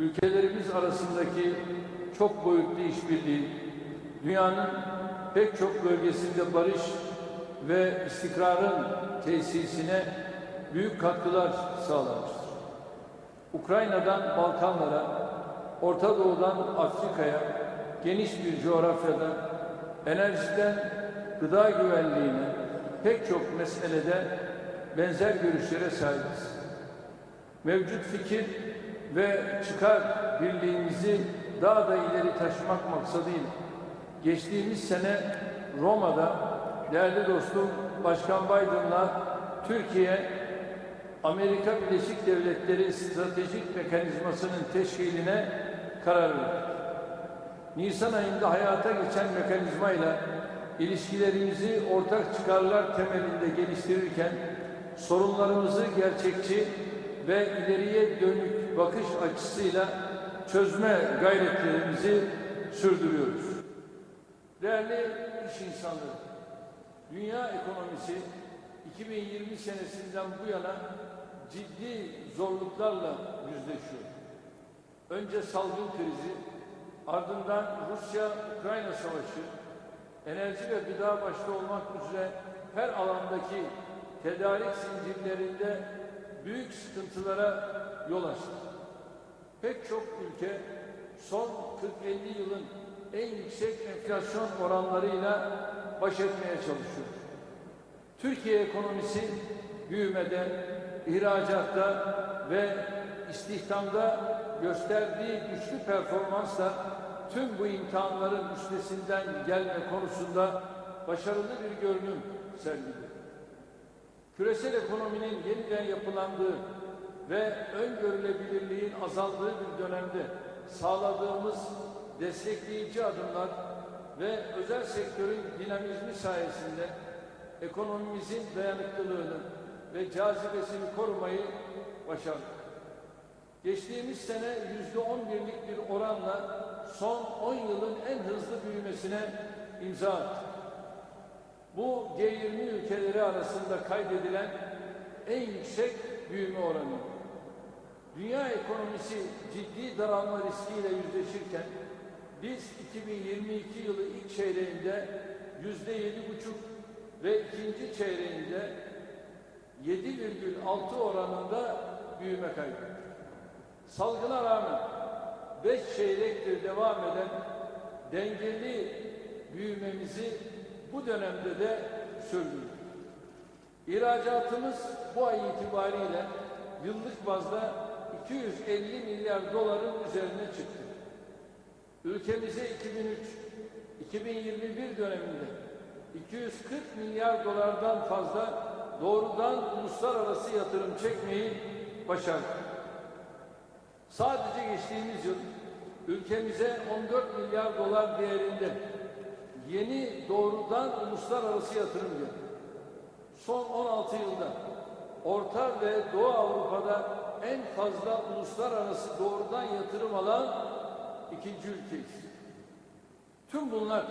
ülkelerimiz arasındaki çok boyutlu işbirliği, dünyanın pek çok bölgesinde barış ve istikrarın tesisine büyük katkılar sağlamıştır. Ukrayna'dan Balkanlara, Orta Doğu'dan Afrika'ya, geniş bir coğrafyada, enerjiden gıda güvenliğine pek çok meselede benzer görüşlere sahibiz. Mevcut fikir ve çıkar birliğimizi daha da ileri taşımak maksadıyla geçtiğimiz sene Roma'da değerli dostum Başkan Biden'la Türkiye Amerika Birleşik Devletleri Stratejik Mekanizması'nın teşkiline karar verdi. Nisan ayında hayata geçen mekanizmayla ilişkilerimizi ortak çıkarlar temelinde geliştirirken sorunlarımızı gerçekçi ve ileriye dönük bakış açısıyla çözme gayretlerimizi sürdürüyoruz. Değerli iş insanları, dünya ekonomisi 2020 senesinden bu yana ciddi zorluklarla yüzleşiyor. Önce salgın krizi, ardından Rusya-Ukrayna savaşı, enerji ve gıda başta olmak üzere her alandaki tedarik zincirlerinde büyük sıkıntılara yol açtı. Pek çok ülke son 40-50 yılın en yüksek enflasyon oranlarıyla baş etmeye çalışıyor. Türkiye ekonomisi büyümede, ihracatta ve istihdamda gösterdiği güçlü performansla tüm bu imtihanların üstesinden gelme konusunda başarılı bir görünüm sergiledi. Küresel ekonominin yeniden yapılandığı ve öngörülebilirliğin azaldığı bir dönemde sağladığımız destekleyici adımlar ve özel sektörün dinamizmi sayesinde ekonomimizin dayanıklılığını ve cazibesini korumayı başardık. Geçtiğimiz sene yüzde on birlik bir oranla son 10 yılın en hızlı büyümesine imza attık. Bu G20 ülkeleri arasında kaydedilen en yüksek büyüme oranı. Dünya ekonomisi ciddi daralma riskiyle yüzleşirken biz 2022 yılı ilk çeyreğinde yüzde yedi buçuk ve ikinci çeyreğinde 7,6 oranında büyüme kaydettik. Salgına rağmen 5 çeyrektir devam eden dengeli büyümemizi bu dönemde de sürdürdük. İhracatımız bu ay itibariyle yıllık bazda 250 milyar doların üzerine çıktı. Ülkemize 2003-2021 döneminde 240 milyar dolardan fazla doğrudan uluslararası yatırım çekmeyi başardık. Sadece geçtiğimiz yıl ülkemize 14 milyar dolar değerinde yeni doğrudan uluslararası yatırım geldi. Son 16 yılda Orta ve Doğu Avrupa'da en fazla uluslararası doğrudan yatırım alan ikinci ülkeyiz. Tüm bunlar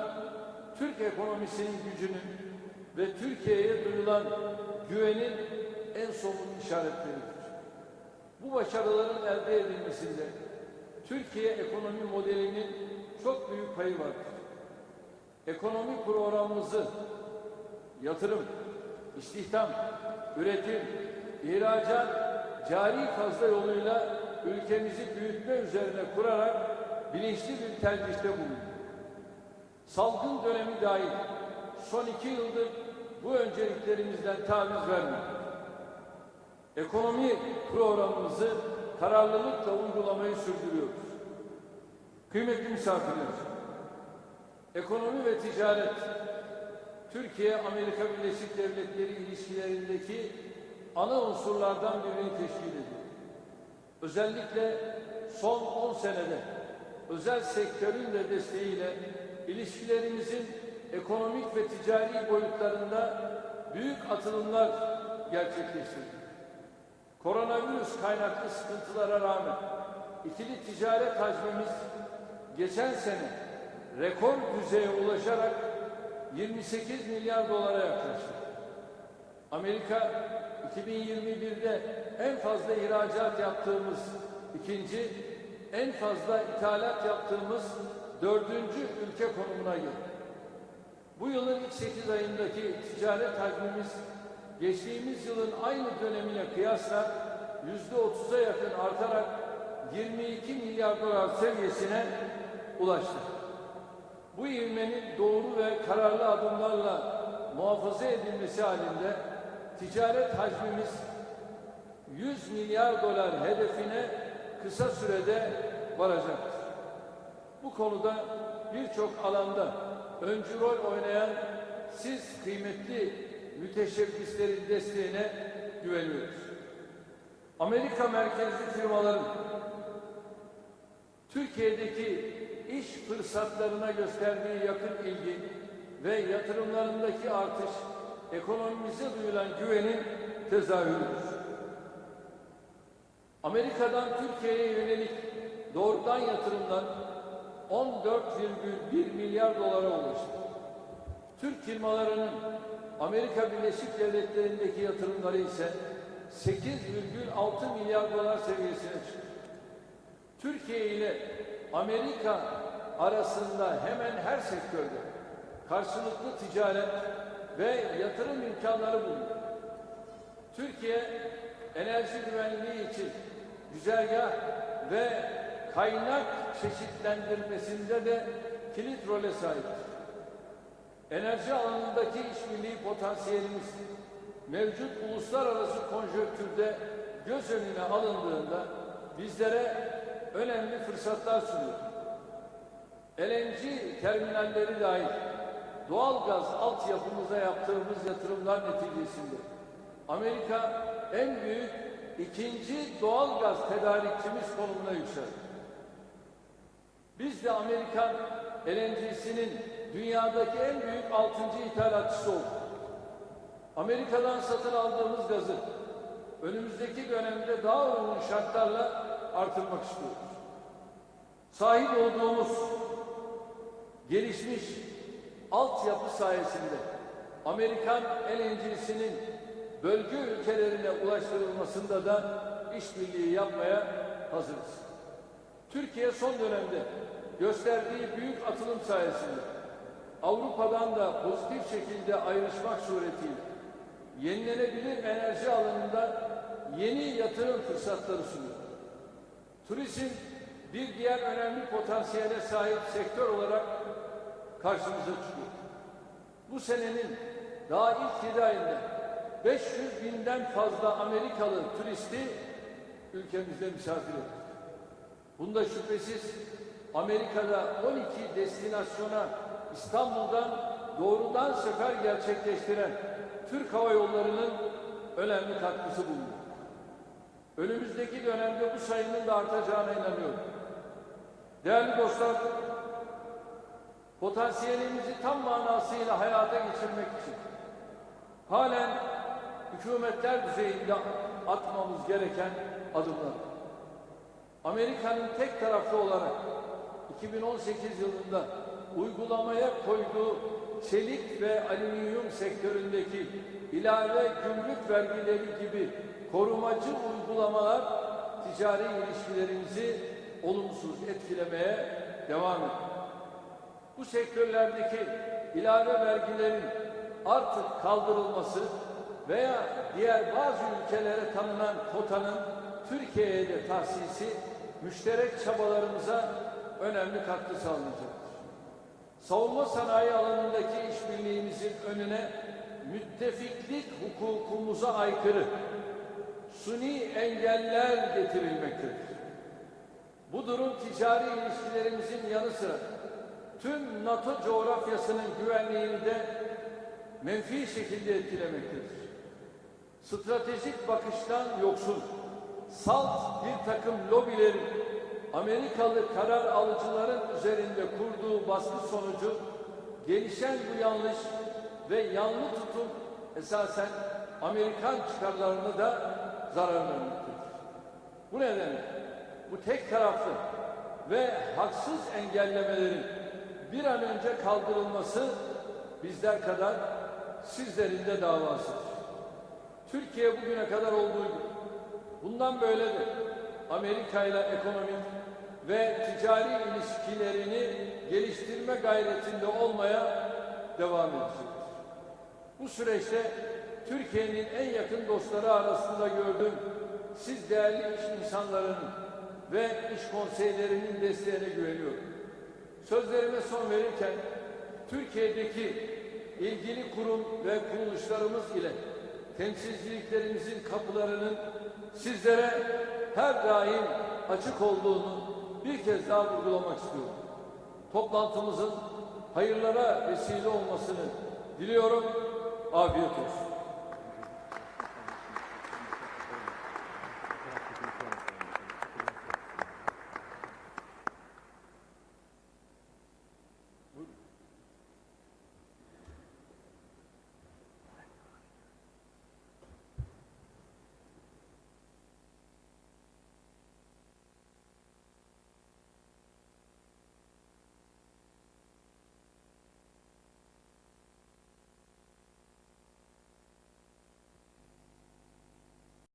Türk ekonomisinin gücünün ve Türkiye'ye duyulan güvenin en somut işaretleridir. Bu başarıların elde edilmesinde Türkiye ekonomi modelinin çok büyük payı vardır. Ekonomi programımızı yatırım, istihdam, üretim, ihracat, cari fazla yoluyla ülkemizi büyütme üzerine kurarak bilinçli bir tercihte bulundu. Salgın dönemi dahil son iki yıldır bu önceliklerimizden taviz vermedik. Ekonomi programımızı kararlılıkla uygulamayı sürdürüyoruz. Kıymetli misafirler, ekonomi ve ticaret, Türkiye-Amerika Birleşik Devletleri ilişkilerindeki ana unsurlardan birini teşkil ediyor. Özellikle son 10 senede özel sektörün de desteğiyle ilişkilerimizin ekonomik ve ticari boyutlarında büyük atılımlar gerçekleştirdik. Koronavirüs kaynaklı sıkıntılara rağmen ikili ticaret hacmimiz geçen sene rekor düzeye ulaşarak 28 milyar dolara yaklaştı. Amerika 2021'de en fazla ihracat yaptığımız ikinci, en fazla ithalat yaptığımız dördüncü ülke konumuna geldi. Bu yılın ilk 8 ayındaki ticaret hacmimiz geçtiğimiz yılın aynı dönemine kıyasla yüzde otuza yakın artarak 22 milyar dolar seviyesine ulaştı. Bu ivmenin doğru ve kararlı adımlarla muhafaza edilmesi halinde ticaret hacmimiz 100 milyar dolar hedefine kısa sürede varacaktır. Bu konuda birçok alanda öncü rol oynayan siz kıymetli müteşebbislerin desteğine güveniyoruz. Amerika merkezli firmaların Türkiye'deki iş fırsatlarına gösterdiği yakın ilgi ve yatırımlarındaki artış ekonomimize duyulan güvenin tezahürüdür. Amerika'dan Türkiye'ye yönelik doğrudan yatırımlar 14,1 milyar dolara ulaştı. Türk firmalarının Amerika Birleşik Devletleri'ndeki yatırımları ise 8,6 milyar dolar seviyesine çıktı. Türkiye ile Amerika arasında hemen her sektörde karşılıklı ticaret ve yatırım imkanları bulunuyor. Türkiye enerji güvenliği için güzergah ve kaynak çeşitlendirmesinde de kilit role sahiptir. Enerji alanındaki işbirliği potansiyelimiz mevcut uluslararası konjöktürde göz önüne alındığında bizlere önemli fırsatlar sunuyor. LNG terminalleri dahil doğal gaz altyapımıza yaptığımız yatırımlar neticesinde Amerika en büyük ikinci doğal gaz tedarikçimiz konumuna yükseldi. Biz de Amerikan LNG'sinin dünyadaki en büyük altıncı ithalatçısı olduk. Amerika'dan satın aldığımız gazı önümüzdeki dönemde daha uygun şartlarla artırmak istiyoruz. Sahip olduğumuz gelişmiş altyapı sayesinde Amerikan LNG'sinin bölge ülkelerine ulaştırılmasında da işbirliği yapmaya hazırız. Türkiye son dönemde gösterdiği büyük atılım sayesinde Avrupa'dan da pozitif şekilde ayrışmak suretiyle yenilenebilir enerji alanında yeni yatırım fırsatları sunuyor. Turizm bir diğer önemli potansiyele sahip sektör olarak karşımıza çıkıyor. Bu senenin daha ilk 7 ayında 500 binden fazla Amerikalı turisti ülkemizde misafir ettik. Bunda şüphesiz Amerika'da 12 destinasyona İstanbul'dan doğrudan sefer gerçekleştiren Türk Hava Yolları'nın önemli katkısı bulundu. Önümüzdeki dönemde bu sayının da artacağına inanıyorum. Değerli dostlar, potansiyelimizi tam manasıyla hayata geçirmek için halen hükümetler düzeyinde atmamız gereken adımlar. Amerika'nın tek taraflı olarak 2018 yılında uygulamaya koyduğu çelik ve alüminyum sektöründeki ilave gümrük vergileri gibi korumacı uygulamalar ticari ilişkilerimizi olumsuz etkilemeye devam ediyor. Bu sektörlerdeki ilave vergilerin artık kaldırılması veya diğer bazı ülkelere tanınan kotanın Türkiye'ye de tahsisi müşterek çabalarımıza önemli katkı sağlayacaktır. Savunma sanayi alanındaki işbirliğimizin önüne müttefiklik hukukumuza aykırı suni engeller getirilmektedir. Bu durum ticari ilişkilerimizin yanı sıra tüm NATO coğrafyasının güvenliğini de menfi şekilde etkilemektedir. Stratejik bakıştan yoksun, salt bir takım lobilerin Amerikalı karar alıcıların üzerinde kurduğu baskı sonucu gelişen bu yanlış ve yanlı tutum esasen Amerikan çıkarlarını da zarar vermektedir. Bu nedenle bu tek taraflı ve haksız engellemelerin bir an önce kaldırılması bizler kadar sizlerin de davasıdır. Türkiye bugüne kadar olduğu gibi bundan böyle de Amerika ile ekonomik ve ticari ilişkilerini geliştirme gayretinde olmaya devam edecektir. Bu süreçte Türkiye'nin en yakın dostları arasında gördüğüm siz değerli iş insanlarının ve iş konseylerinin desteğine güveniyorum. Sözlerime son verirken Türkiye'deki ilgili kurum ve kuruluşlarımız ile temsilciliklerimizin kapılarının sizlere her daim açık olduğunu bir kez daha vurgulamak istiyorum. Toplantımızın hayırlara vesile olmasını diliyorum. Afiyet olsun.